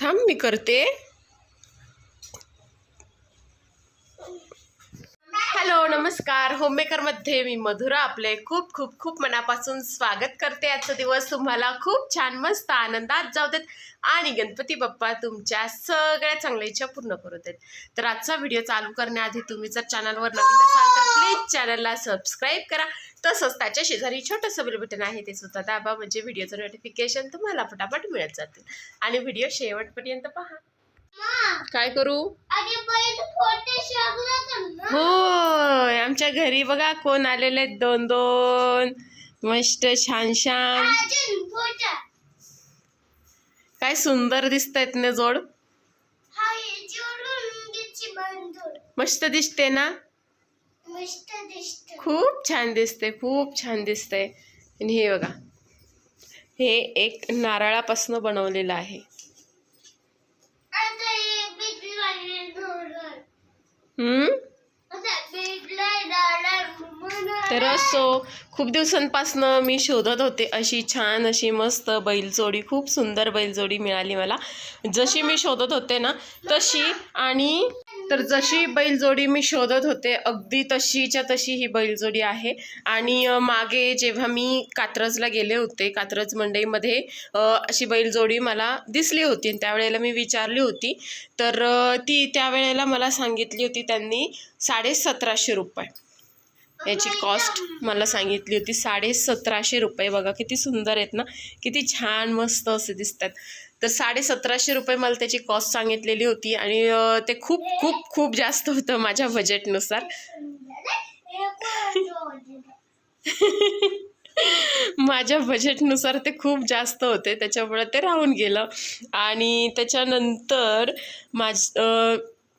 थांब मी करते. हॅलो नमस्कार. होममेकरमध्ये मी मधुरा आपले खूप खूप खूप मनापासून स्वागत करते आजचा दिवस. तुम्हाला खूप छान मस्त आनंदात जाऊ देत. आणि गणपती बाप्पा तुमच्या सगळ्या चांगल्या इच्छा पूर्ण करू देत. तर आजचा व्हिडिओ चालू करण्याआधी तुम्ही जर चॅनलवर नवीन असाल तर प्लीज चॅनलला सबस्क्राईब करा. तसंच त्याच्या शेजारी छोटंसं बेल बटन आहे ते सुद्धा दाबा. म्हणजे व्हिडिओचं नोटिफिकेशन तुम्हाला पटापट मिळत जातील. आणि व्हिडिओ शेवटपर्यंत पहा. काय करू? होय आमच्या घरी बघा कोण आलेले आहेत दोन दोन. मस्त छान छान. काय सुंदर दिसत आहेत ना जोड. मस्त दिसते ना? मस्त दिसत. खूप छान दिसते खूप छान दिसतंय. आणि हे बघा हे एक नारळापासून बनवलेलं आहे आता हे बिगलाय डॉलर हम्म आता बिगलाय डॉलर म्हणून तर असो खूप दिवसांपासनं मी शोधत होते अशी छान अशी मस्त बैलजोडी खूप सुंदर बैलजोडी मिळाली मला. जशी मी शोधत होते ना तशी. आणि तर जशी बैलजोडी मी शोधत होते अगदी तशीच्या तशी ही बैलजोडी आहे. आणि मागे जेव्हा मी कात्रजला गेले होते कात्रज मंडईमध्ये अशी बैलजोडी मला दिसली होती आणि त्यावेळेला मी विचारली होती. तर ती त्यावेळेला मला सांगितली होती त्यांनी साडेसतराशे रुपये. याची कॉस्ट मला सांगितली होती साडे सतराशे रुपये. बघा किती सुंदर आहेत ना? किती छान मस्त असे दिसतात. तर साडे सतराशे रुपये मला त्याची कॉस्ट सांगितलेली होती आणि ते खूप खूप खूप जास्त होतं माझ्या बजेटनुसार माझ्या बजेटनुसार ते खूप जास्त होते त्याच्यामुळे ते राहून गेलं. आणि त्याच्यानंतर माझ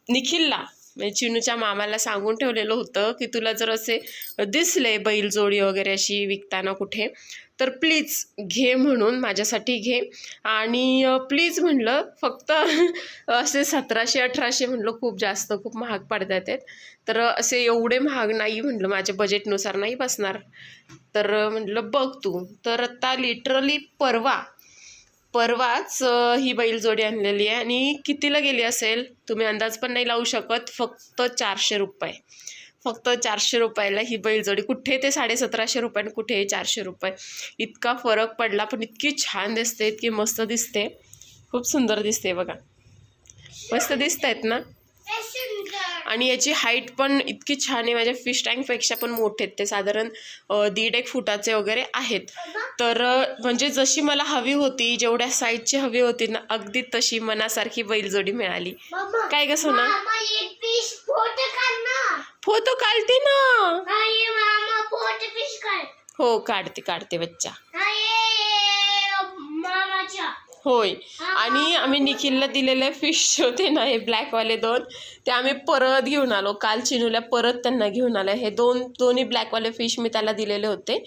निखिलला म्हणजे चिनूच्या मामाला सांगून ठेवलेलं होतं की तुला जर असे दिसले बैलजोडी वगैरे अशी विकताना कुठे तर प्लीज घे म्हणून माझ्यासाठी घे. आणि प्लीज म्हणलं फक्त असे सतराशे अठराशे म्हणलं खूप जास्त खूप महाग पडतात आहेत. तर असे एवढे महाग नाही म्हणलं माझ्या बजेटनुसार नाही बसणार. तर म्हटलं बघ तू तर आता लिटरली परवा परवाच ही बैलजोडी आणलेली आहे आणि कितीला गेली असेल? तुम्ही अंदाज पण नाही लावू शकत. फक्त चारशे रुपये. फक्त चारशे रुपयाला ही बैलजोडी कुठे ते साडेसतराशे रुपये आणि कुठे चारशे रुपये. इतका फरक पडला पण इतकी छान दिसते इतकी मस्त दिसते. खूप सुंदर दिसते बघा. मस्त दिसत आहेत ना? आणि याची हाईट पण इतकी छान आहे. माझ्या फिश टँकपेक्षा पण मोठे आहेत. ते साधारण दीड एक फुटाचे वगैरे आहेत. तर म्हणजे जशी मला हवी होती जेवढ्या साईजची हवी होती ना अगदी तशी मनासारखी बैलजोडी मिळाली. काय ग सोना? मामा ये पीस फोटो काढ ना. फोटो काढते ना. हा हो काढते काढते बच्चा. होय. आणि आम्ही निखिलला दिलेले फिश होते ना हे ब्लॅकवाले दोन ते आम्ही परत घेऊन आलो. काल चिनूला परत त्यांना घेऊन आलं. हे दोन दोन्ही ब्लॅकवाले फिश मी त्याला दिलेले होते.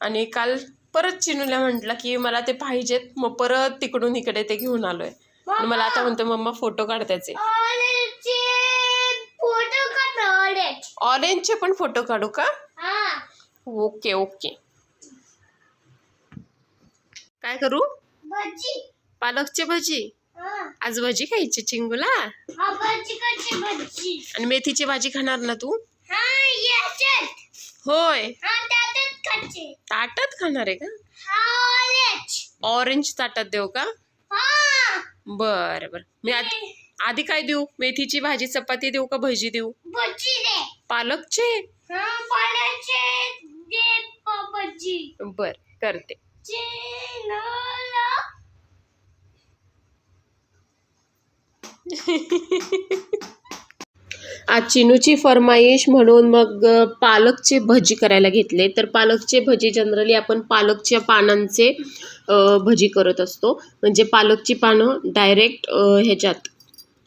आणि काल परत चिनूला म्हटलं की मला ते पाहिजेत मग परत तिकडून इकडे ते घेऊन आलोय. आणि मला आता म्हणतो मम्मा फोटो काढ त्याचे. ऑरेंजचे पण फोटो काढू का? ओके ओके काय करू? पालकचे भजी? हा. आज भजी खायची चिंगूला? हा आणि मेथीची भाजी खाणार ना तू? हा होय. हा ताटात खाणार आहे का? ऑरेंज ताटात देऊ का? हा. बरं बरं. मी आधी आधी काय देऊ? मेथीची भाजी चपाती देऊ का भजी देऊ? भजी दे. पालकचे? हा बर करते चिनोला आज चिनूची फरमाईश म्हणून मग पालकचे भजी करायला घेतले. तर पालकचे भजी जनरली आपण पालकच्या पानांचे भजी करत असतो. म्हणजे पालकची पानं डायरेक्ट ह्याच्यात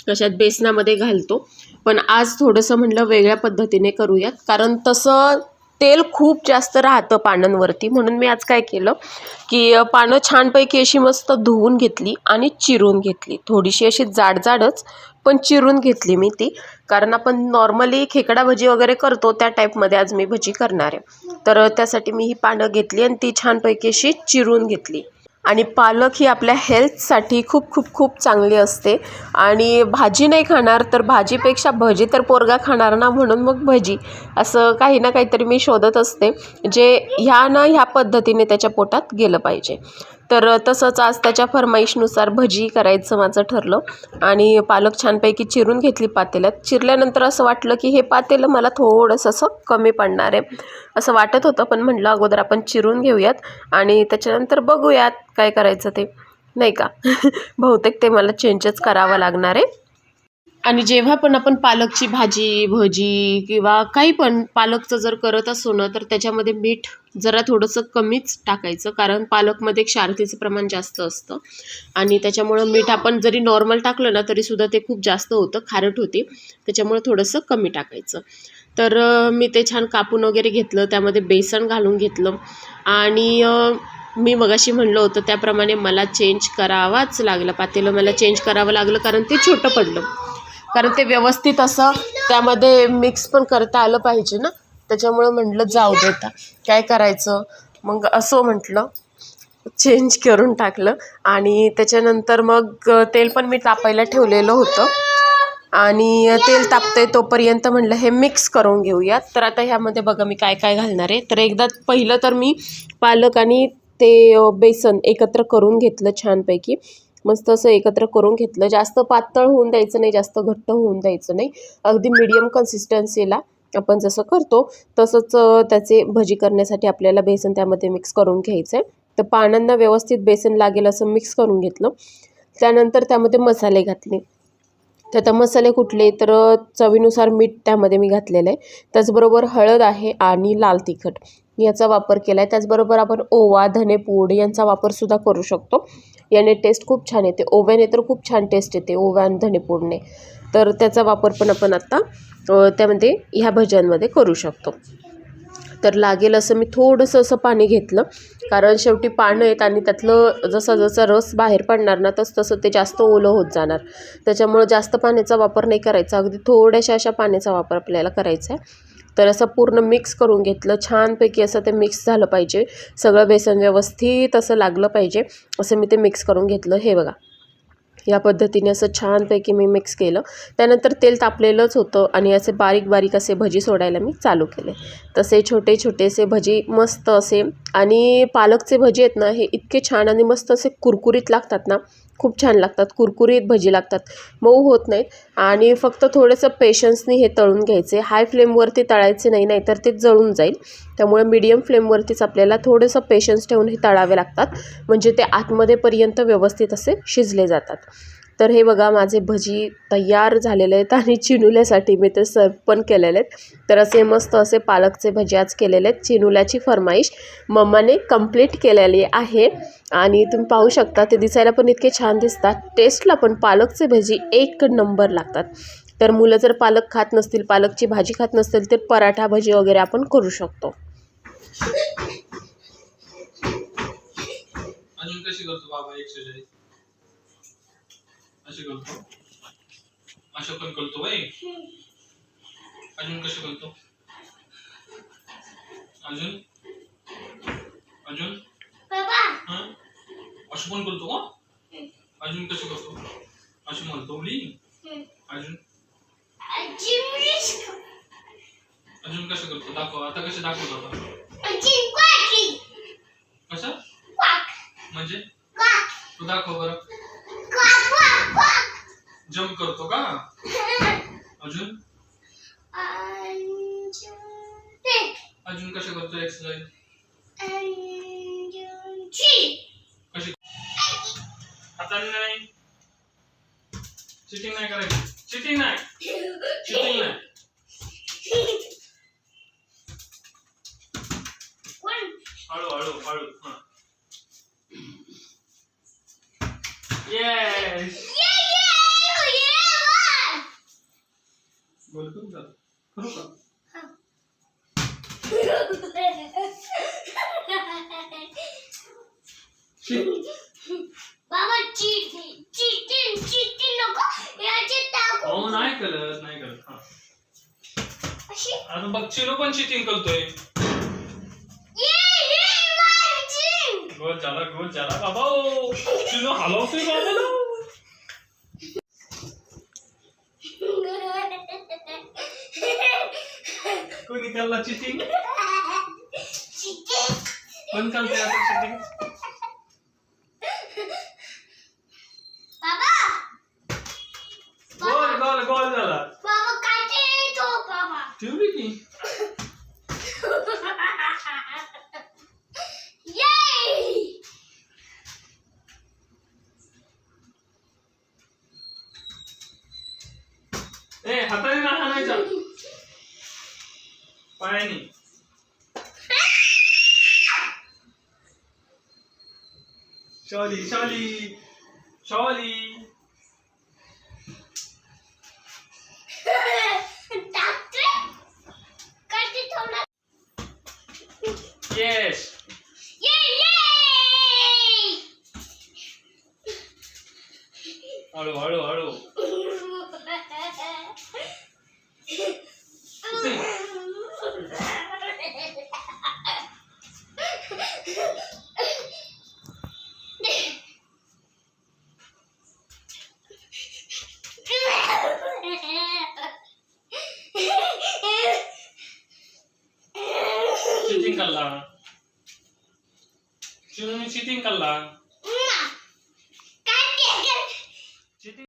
कशात बेसनामध्ये घालतो. पण आज थोडंसं म्हणलं वेगळ्या पद्धतीने करूयात. कारण तसं तेल खूप जास्त राहतं पानांवरती. म्हणून मी आज काय केलं की पानं छानपैकी अशी मस्त धुवून घेतली आणि चिरून घेतली. थोडीशी अशी जाडजाडच पण चिरून घेतली मी ती. कारण आपण नॉर्मली खेकडा भजी वगैरे करतो त्या टाईपमध्ये आज मी भजी करणार आहे. तर त्यासाठी मी ही पानं घेतली आणि ती छानपैकी अशी चिरून घेतली. आणि पालक ही आपल्या हेल्थसाठी खूप खूप खूप चांगली असते. आणि भाजी नाही खाणार तर भाजीपेक्षा भजी तर पोरगा खाणार ना म्हणून मग भजी. असं काही ना काहीतरी मी शोधत असते जे ह्या ना ह्या पद्धतीने त्याच्या पोटात गेलं पाहिजे. तर तसंच आज त्याच्या फरमाईशनुसार भजी करायचं माझं ठरलं. आणि पालक छानपैकी चिरून घेतली पातेल्यात. चिरल्यानंतर असं वाटलं की हे पातेलं मला थोडंसं असं कमी पडणार आहे. असं वाटत होतं पण म्हटलं अगोदर आपण चिरून घेऊयात आणि त्याच्यानंतर बघूयात काय करायचं ते. नाही का? बहुतेक ते मला चेंजच करावं लागणार आहे. आणि जेव्हा पण आपण पालकची भाजी भजी किंवा काही पण पालकचं जर करत असो ना तर त्याच्यामध्ये मीठ जरा थोडंसं कमीच टाकायचं. कारण पालकमध्ये क्षारतेचं प्रमाण जास्त असतं. आणि त्याच्यामुळं मीठ आपण जरी नॉर्मल टाकलं ना तरीसुद्धा ते खूप जास्त होतं खारट होते. त्याच्यामुळं थोडंसं कमी टाकायचं. तर मी ते छान कापून वगैरे घेतलं. त्यामध्ये बेसन घालून घेतलं. आणि मी मगाशी म्हणलं होतं त्याप्रमाणे मला चेंज करावाच लागला. पातेलं मला चेंज करावं लागलं कारण ते छोटं पडलं. कारण ते व्यवस्थित असं त्यामध्ये मिक्स पण करता आलं पाहिजे ना? त्याच्यामुळं म्हटलं जाऊ देता काय करायचं? मग असं म्हटलं. चेंज करून टाकलं. आणि त्याच्यानंतर मग तेल पण मी तापायला ठेवलेलं होतं. आणि तेल तापतंय तोपर्यंत म्हटलं हे मिक्स करून घेऊयात. तर आता ह्यामध्ये बघा मी काय काय घालणार आहे. तर एकदा पहिलं तर मी पालक आणि ते बेसन एकत्र करून घेतलं छानपैकी. मस्त असं एकत्र करून घेतलं. जास्त पातळ होऊन द्यायचं नाही जास्त घट्ट होऊन द्यायचं नाही. अगदी मिडियम कन्सिस्टन्सीला आपण जसं करतो तसंच त्याचे भजी करण्यासाठी आपल्याला बेसन त्यामध्ये मिक्स करून घ्यायचं आहे तर पानांना व्यवस्थित बेसन लागेल असं मिक्स करून घेतलं. त्यानंतर त्यामध्ये मसाले घातले. तर आता मसाले कुठले? तर चवीनुसार मीठ त्यामध्ये मी घातलेलं आहे. त्याचबरोबर हळद आहे आणि लाल तिखट याचा वापर केला आहे त्याचबरोबर आपण ओवा धनेपूड यांचा वापरसुद्धा करू शकतो. याने टेस्ट खूप छान येते. ओव्याने तर खूप छान टेस्ट येते ओव्या आणि धनेपूडने. तर त्याचा वापर पण आपण आत्ता त्यामध्ये ह्या भज्यांमध्ये करू शकतो. तर लागेल असं मी थोडंसं असं पाणी घेतलं. कारण शेवटी पानं आहेत आणि त्यातलं जसा जसा रस बाहेर पडणार ना तसं तसं ते जास्त ओलं होत जाणार. त्याच्यामुळं जास्त पाण्याचा वापर नाही करायचा. अगदी थोड्याशा अशा पाण्याचा वापर आपल्याला करायचा आहे. तर असं पूर्ण मिक्स करून घेतलं. छानपैकी असं ते मिक्स झालं पाहिजे. सगळं बेसन व्यवस्थित असं लागलं पाहिजे. असं मी ते मिक्स करून घेतलं. हे बघा. या पद्धतीने असं छानपैकी मी मिक्स केलं. त्यानंतर तेल तापलेलंच होतं आणि असे बारीक बारीक असे भजी सोडायला मी चालू केले. तसे छोटे छोटेसे भजी मस्त असे आणि पालकचे भजी आहेत ना हे इतके छान आणि मस्त असे कुरकुरीत लागतात ना खूप छान लागतात. कुरकुरीत भजी लागतात. मऊ होत नाहीत. आणि फक्त थोडंसं पेशन्सनी हे तळून घ्यायचे. हाय फ्लेमवरती तळायचे नाही नाहीतर ते जळून जाईल. त्यामुळे मीडियम फ्लेमवरतीच आपल्याला थोडंसं पेशन्स ठेवून हे तळावे लागतात. म्हणजे ते आतमध्येपर्यंत व्यवस्थित असे शिजले जातात. तर हे बघा माझे भजी तयार झालेले आहेत आणि चिनुल्यासाठी मी ते सर्व पण केलेले आहेत. तर असे मस्त असे पालकचे भजी आज केलेले आहेत. चिनुल्याची फरमाईश मम्माने कंप्लीट केलेली आहे. आणि तुम्ही पाहू शकता ते दिसायला पण इतके छान दिसतात. टेस्टला पण पालकचे भजी एक नंबर लागतात. तर मुलं जर पालक खात नसतील पालकची भाजी खात नसतील तर पराठा भजी वगैरे आपण करू शकतो. अजून कशी करतो बाबा एक्सरसाइज अशी करतो? असं पण करतो बाई. अजून कशी करतो? अजून? अजून? हा? असं पण करतो का? अजून कसं करतो? असं म्हणतो अजून? अजून कसं करतो? दाखव. आता कसं दाखवतो आता? कसं? म्हणजे? तू दाखव बरं. जम्प करतो का? अजून? अजून कसं करतो एक्सरसाइज कशी? नाही. चिटिंग नाही करायची. चिटिंग नाही. चिटिंग नाही. हळू हळू हळू. हा. येस ये ये ये बोलतो का खरं का बाबा चीटिंग चीटिंग चीटिंग नको याचे टाकू हो नाही करत नाही करत हा अशी आता बघ चिरू पण चिटिंग करतोय. गोल झाला गोल झाला. बाबा ओ चिनू हलवतोय बाबाला कोणी करला चिटिंग कोण करते आता चिटिंग बाबा गोल गोल गोल झाला बाबा काटे तो बाबा ठेवली की Yay! ए हाताने ना हाणायचा. पायाने. शॉली शॉली शॉली. चिटिंग करला चिनूने चिटिंग करला